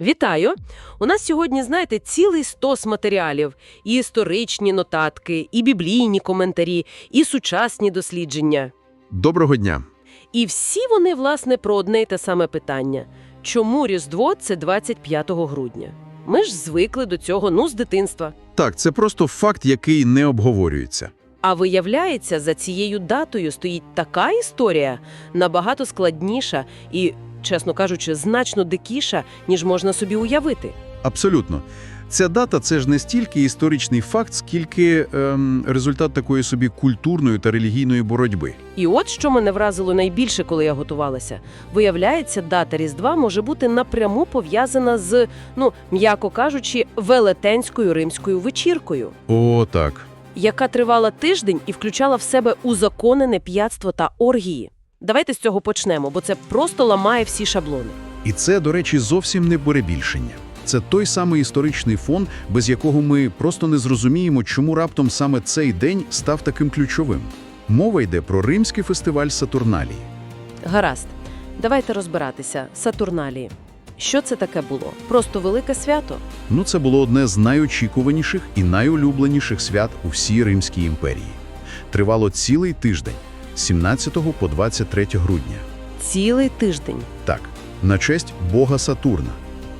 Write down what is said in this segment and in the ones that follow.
Вітаю! У нас сьогодні, знаєте, цілий стос матеріалів. І історичні нотатки, і біблійні коментарі, і сучасні дослідження. Доброго дня. І всі вони, власне, про одне й те саме питання. Чому Різдво – це 25 грудня? Ми ж звикли до цього, ну, з дитинства. Так, це просто факт, який не обговорюється. А виявляється, за цією датою стоїть така історія, набагато складніша і, чесно кажучи, значно дикіша, ніж можна собі уявити. Абсолютно. Ця дата це ж не стільки історичний факт, скільки ем, результат такої собі культурної та релігійної боротьби. І от що мене вразило найбільше, коли я готувалася. Виявляється, дата Різдва може бути напряму пов'язана з, ну, м'яко кажучи, велетенською римською вечіркою, О, так. яка тривала тиждень і включала в себе узаконене п'ятство та оргії. Давайте з цього почнемо, бо це просто ламає всі шаблони. І це, до речі, зовсім не перебільшення. Це той самий історичний фон, без якого ми просто не зрозуміємо, чому раптом саме цей день став таким ключовим. Мова йде про римський фестиваль Сатурналії. Гаразд, давайте розбиратися. Сатурналії. Що це таке було? Просто велике свято? Ну, це було одне з найочікуваніших і найулюбленіших свят у всій Римській імперії. Тривало цілий тиждень 17 по 23 грудня. Цілий тиждень. Так, на честь бога Сатурна.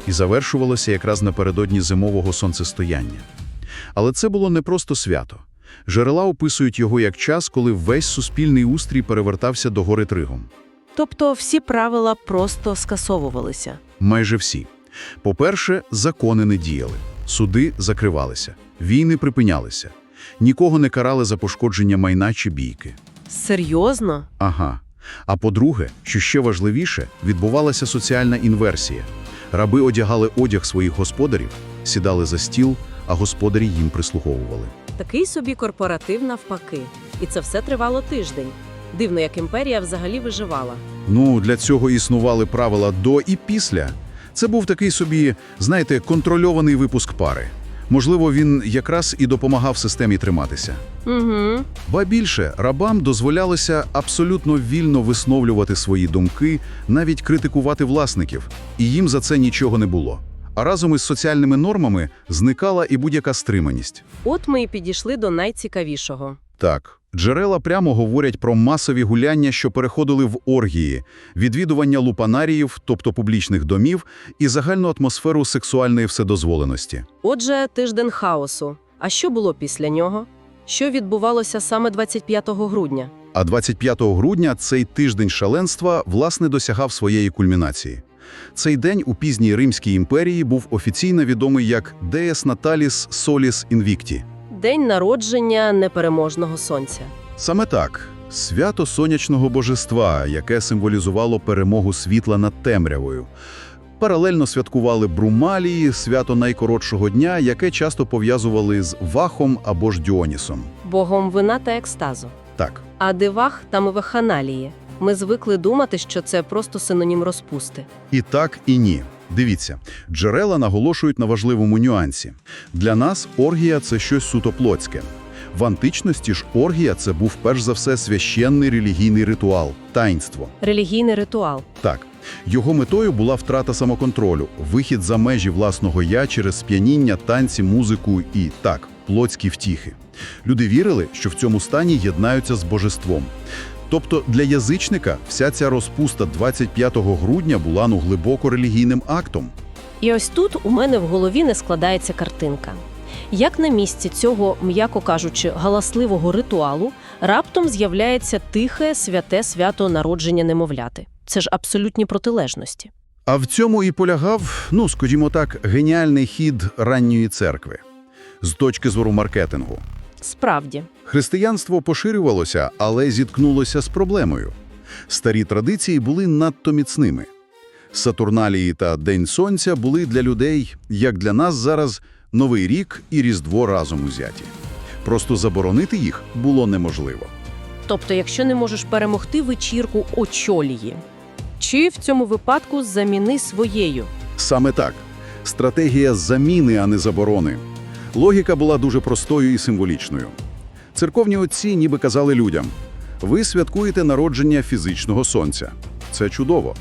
І завершувалося якраз напередодні зимового сонцестояння. Але це було не просто свято. Джерела описують його як час, коли весь суспільний устрій перевертався до гори Тригом. Тобто всі правила просто скасовувалися. Майже всі. По-перше, закони не діяли, суди закривалися, війни припинялися, нікого не карали за пошкодження майна чи бійки. Серйозно? Ага. А по-друге, що ще важливіше, відбувалася соціальна інверсія. Раби одягали одяг своїх господарів, сідали за стіл, а господарі їм прислуговували. Такий собі корпоратив навпаки. І це все тривало тиждень. Дивно, як імперія взагалі виживала. Ну, для цього існували правила до і після. Це був такий собі, знаєте, контрольований випуск пари. Можливо, він якраз і допомагав системі триматися. Угу. Ба більше, рабам дозволялося абсолютно вільно висновлювати свої думки, навіть критикувати власників, і їм за це нічого не було. А разом із соціальними нормами зникала і будь-яка стриманість. От ми і підійшли до найцікавішого. Так, джерела прямо говорять про масові гуляння, що переходили в оргії, відвідування лупанаріїв, тобто публічних домів, і загальну атмосферу сексуальної вседозволеності. Отже, тиждень хаосу. А що було після нього? Що відбувалося саме 25 грудня? А 25 грудня цей тиждень шаленства власне досягав своєї кульмінації. Цей день у пізній Римській імперії був офіційно відомий як Deus Natalis Solis Invicti. День народження непереможного сонця. Саме так, свято сонячного божества, яке символізувало перемогу світла над темрявою. Паралельно святкували Брумалії, свято найкоротшого дня, яке часто пов'язували з Вахом або ж Діонісом. Богом вина та екстазу. Так, А дивах там і ваханалії. Ми звикли думати, що це просто синонім розпусти. І так, і ні. Дивіться, джерела наголошують на важливому нюансі. Для нас оргія – це щось суто плотське. В античності ж оргія – це був перш за все священний релігійний ритуал – таїнство. Релігійний ритуал. Так, його метою була втрата самоконтролю, вихід за межі власного «я» через сп'яніння, танці, музику і, так, плотські втіхи. Люди вірили, що в цьому стані єднаються з божеством. Тобто для язичника вся ця розпуста 25 грудня була ну глибоко релігійним актом. І ось тут у мене в голові не складається картинка. Як на місці цього, м'яко кажучи, галасливого ритуалу, раптом з'являється тихе святе свято народження немовляти. Це ж абсолютні протилежності. А в цьому і полягав, ну, скажімо так, геніальний хід ранньої церкви з точки зору маркетингу. Справді, Християнство поширювалося, але зіткнулося з проблемою. Старі традиції були надто міцними. Сатурналії та День Сонця були для людей, як для нас зараз, Новий рік і Різдво разом узяті. Просто заборонити їх було неможливо. тобто, якщо не можеш перемогти вечірку очолії, чи в цьому випадку заміни своєю. Саме так. Стратегія заміни, а не заборони. Логіка була дуже простою і символічною. Церковні отці ніби казали людям: ви святкуєте народження фізичного сонця. Це чудово.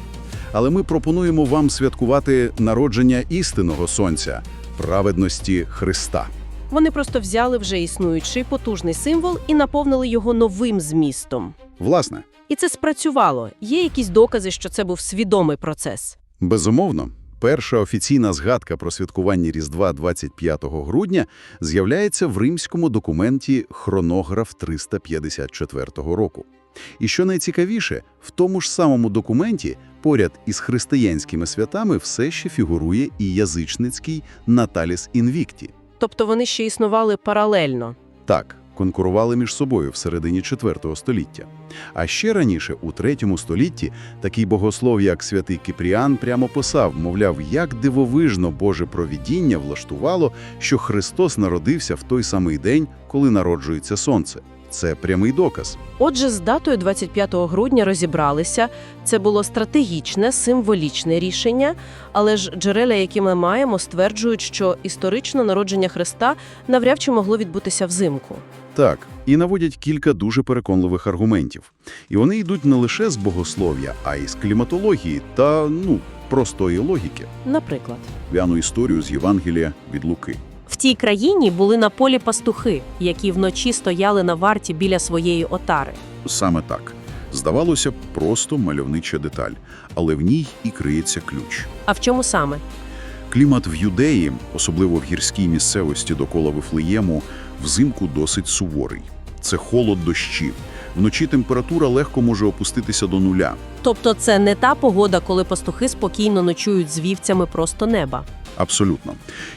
Але ми пропонуємо вам святкувати народження істинного сонця праведності Христа. Вони просто взяли вже існуючий потужний символ і наповнили його новим змістом. Власне, І це спрацювало. Є якісь докази, що це був свідомий процес. безумовно, перша офіційна згадка про святкування Різдва 25 грудня з'являється в римському документі «Хронограф 354 року. І що найцікавіше, в тому ж самому документі поряд із християнськими святами все ще фігурує і язичницький Наталіс Інвікті. Тобто вони ще існували паралельно. Так, конкурували між собою всередині середині IV століття. А ще раніше, у III столітті, такий богослов, як святий Кипріан, прямо писав, мовляв, як дивовижно Боже провідіння влаштувало, що Христос народився в той самий день, коли народжується сонце. Це прямий доказ. Отже, з датою 25 грудня розібралися. Це було стратегічне, символічне рішення, але ж джерела, які ми маємо, стверджують, що історично народження Христа навряд чи могло відбутися взимку. Так, і наводять кілька дуже переконливих аргументів. І вони йдуть не лише з богослов'я, а й з кліматології та, ну, простої логіки. Наприклад, В'яну історію з Євангелія від Луки. В тій країні були на полі пастухи, які вночі стояли на варті біля своєї отари. Саме так. Здавалося б, просто мальовнича деталь, але в ній і криється ключ. А в чому саме? Клімат в Юдеї, особливо в гірській місцевості довкола Вифлеєму, взимку досить суворий. Це холод дощі. Вночі температура легко може опуститися до нуля. Тобто це не та погода, коли пастухи спокійно ночують з вівцями просто неба. Абсолютно.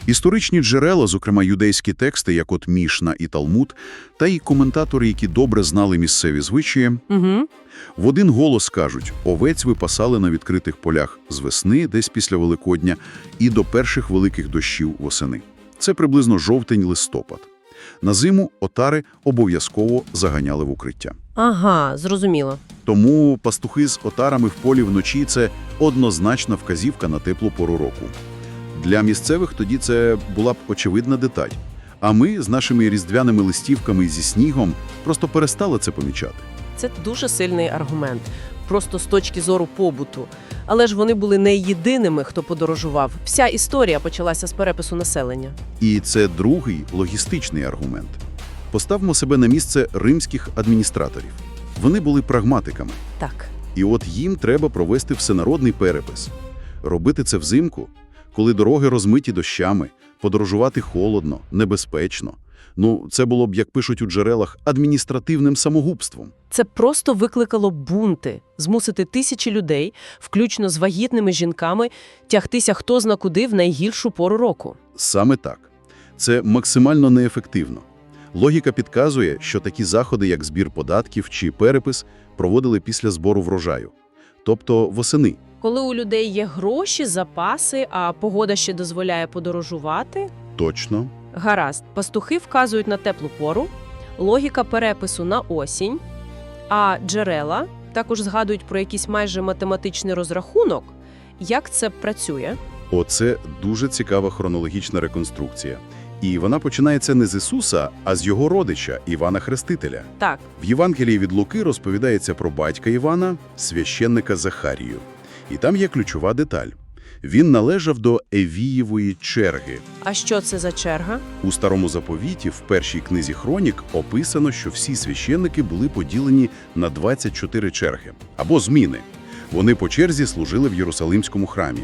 Історичні джерела, зокрема юдейські тексти, як от Мішна і Талмуд, та й коментатори, які добре знали місцеві звичаї, Угу. В один голос кажуть, овець випасали на відкритих полях з весни, десь після Великодня, і до перших великих дощів восени. Це приблизно жовтень-листопад. На зиму отари обов'язково заганяли в укриття. Ага, зрозуміло. Тому пастухи з отарами в полі вночі – це однозначна вказівка на теплу пору року. Для місцевих тоді це була б очевидна деталь. А ми з нашими різдвяними листівками зі снігом просто перестали це помічати. Це дуже сильний аргумент, просто з точки зору побуту. Але ж вони були не єдиними, хто подорожував. Вся історія почалася з перепису населення. І це другий логістичний аргумент. Поставмо себе на місце римських адміністраторів. Вони були прагматиками. Так, І от їм треба провести всенародний перепис. Робити це взимку, коли дороги розмиті дощами, подорожувати холодно, небезпечно. Ну, це було б, як пишуть у джерелах, адміністративним самогубством. це просто викликало бунти, змусити тисячі людей, включно з вагітними жінками, тягтися хто зна куди в найгіршу пору року. Саме так. Це максимально неефективно. Логіка підказує, що такі заходи, як збір податків чи перепис, проводили після збору врожаю, тобто восени. Коли у людей є гроші, запаси, а погода ще дозволяє подорожувати, Точно. Гаразд, пастухи вказують на теплу пору, логіка перепису на осінь, а джерела також згадують про якийсь майже математичний розрахунок. Як це працює? Оце дуже цікава хронологічна реконструкція. І вона починається не з Ісуса, а з його родича Івана Хрестителя. Так, В Євангелії від Луки розповідається про батька Івана, священника Захарію. І там є ключова деталь. Він належав до Евієвої черги. а що це за черга? У старому заповіті, в першій книзі Хронік, описано, що всі священники були поділені на 24 черги або зміни. Вони по черзі служили в Єрусалимському храмі.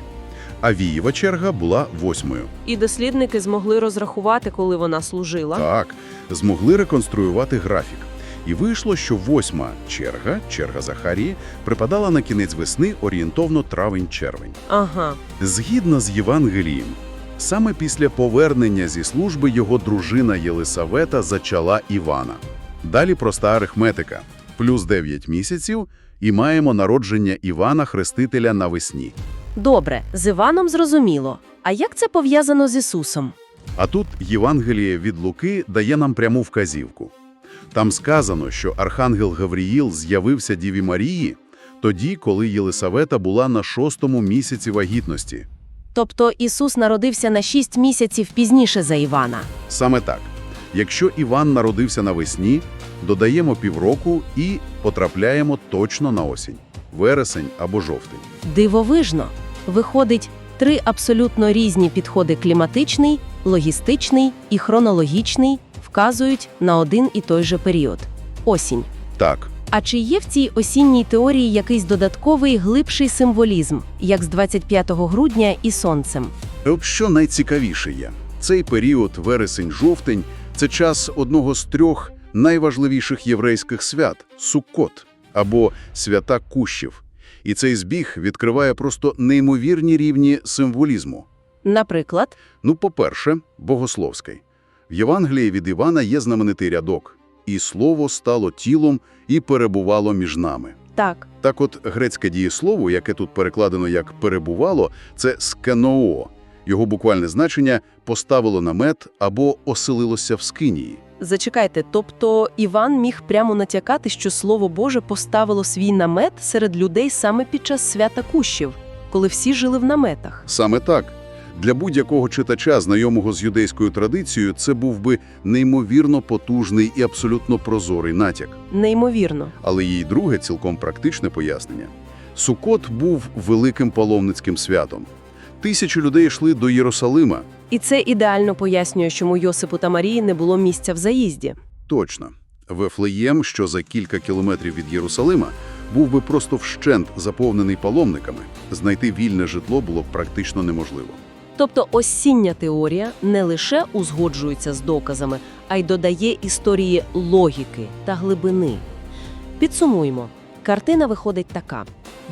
А Вієва черга була восьмою. І дослідники змогли розрахувати, коли вона служила. Так, змогли реконструювати графік. І вийшло, що восьма черга, черга Захарії, припадала на кінець весни орієнтовно травень-червень. Ага, Згідно з Євангелієм, саме після повернення зі служби його дружина Єлисавета зачала Івана. Далі проста арифметика. Плюс 9 місяців і маємо народження Івана Хрестителя навесні. Добре, з Іваном зрозуміло. А як це пов'язано з Ісусом? А тут Євангеліє від Луки дає нам пряму вказівку. Там сказано, що архангел Гавріїл з'явився Діві Марії тоді, коли Єлисавета була на шостому місяці вагітності. Тобто Ісус народився на шість місяців пізніше за Івана. Саме так. Якщо Іван народився навесні, додаємо півроку і потрапляємо точно на осінь. Вересень або жовтень. Дивовижно. Виходить, три абсолютно різні підходи кліматичний, логістичний і хронологічний вказують на один і той же період осінь. Так, А чи є в цій осінній теорії якийсь додатковий глибший символізм, як з 25 грудня і сонцем? Що найцікавіше є, цей період вересень-жовтень – це час одного з трьох найважливіших єврейських свят – Суккот, або свята кущів. І цей збіг відкриває просто неймовірні рівні символізму. Наприклад, Ну, по-перше, богословський. В Євангелії від Івана є знаменитий рядок «І слово стало тілом і перебувало між нами». так, Так от грецьке дієслово, яке тут перекладено як «перебувало», це «скеноо». Його буквальне значення «поставило намет» або «оселилося в скинії». Зачекайте, тобто Іван міг прямо натякати, що Слово Боже поставило свій намет серед людей саме під час свята кущів, коли всі жили в наметах. Саме так. Для будь-якого читача, знайомого з юдейською традицією, це був би неймовірно потужний і абсолютно прозорий натяк. Неймовірно. Але її друге, цілком практичне пояснення. Сукот був великим паломницьким святом. Тисячі людей йшли до Єрусалима. І це ідеально пояснює, чому Йосипу та Марії не було місця в заїзді. Точно. Вефлеєм, що за кілька кілометрів від Єрусалима, був би просто вщент заповнений паломниками. Знайти вільне житло було б практично неможливо. Тобто осіння теорія не лише узгоджується з доказами, а й додає історії логіки та глибини. Підсумуємо. Картина виходить така.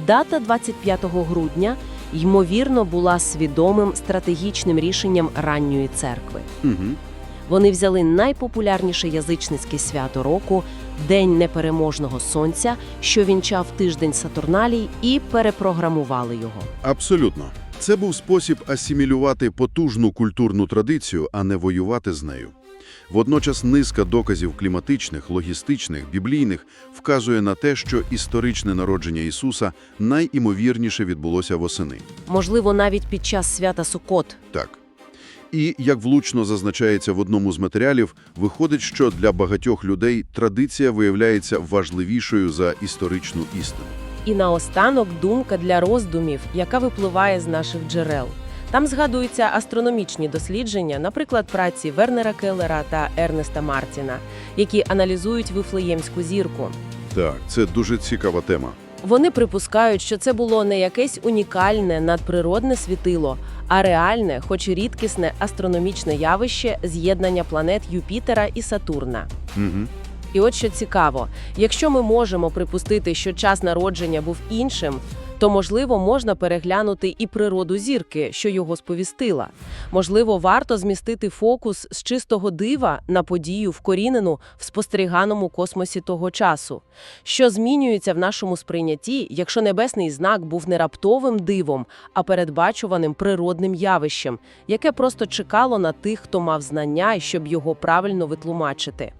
Дата 25 грудня, ймовірно, була свідомим стратегічним рішенням ранньої церкви. Угу. Вони взяли найпопулярніше язичницьке свято року День непереможного сонця, що вінчав тиждень Сатурналій, і перепрограмували його. Абсолютно. Це був спосіб асимілювати потужну культурну традицію, а не воювати з нею. Водночас низка доказів кліматичних, логістичних, біблійних вказує на те, що історичне народження Ісуса найімовірніше відбулося восени. Можливо, навіть під час свята Сукот. Так. І, як влучно зазначається в одному з матеріалів, виходить, що для багатьох людей традиція виявляється важливішою за історичну істину. І наостанок думка для роздумів, яка випливає з наших джерел. Там згадуються астрономічні дослідження, наприклад, праці Вернера Келлера та Ернеста Мартіна, які аналізують вифлеємську зірку. Так, це дуже цікава тема. Вони припускають, що це було не якесь унікальне надприродне світило, а реальне, хоч і рідкісне астрономічне явище з'єднання планет Юпітера і Сатурна. Угу. І от що цікаво, якщо ми можемо припустити, що час народження був іншим, то можливо можна переглянути і природу зірки, що його сповістила. Можливо, варто змістити фокус з чистого дива на подію вкорінену в спостеріганому космосі того часу. Що змінюється в нашому сприйнятті, якщо небесний знак був не раптовим дивом, а передбачуваним природним явищем, яке просто чекало на тих, хто мав знання, щоб його правильно витлумачити.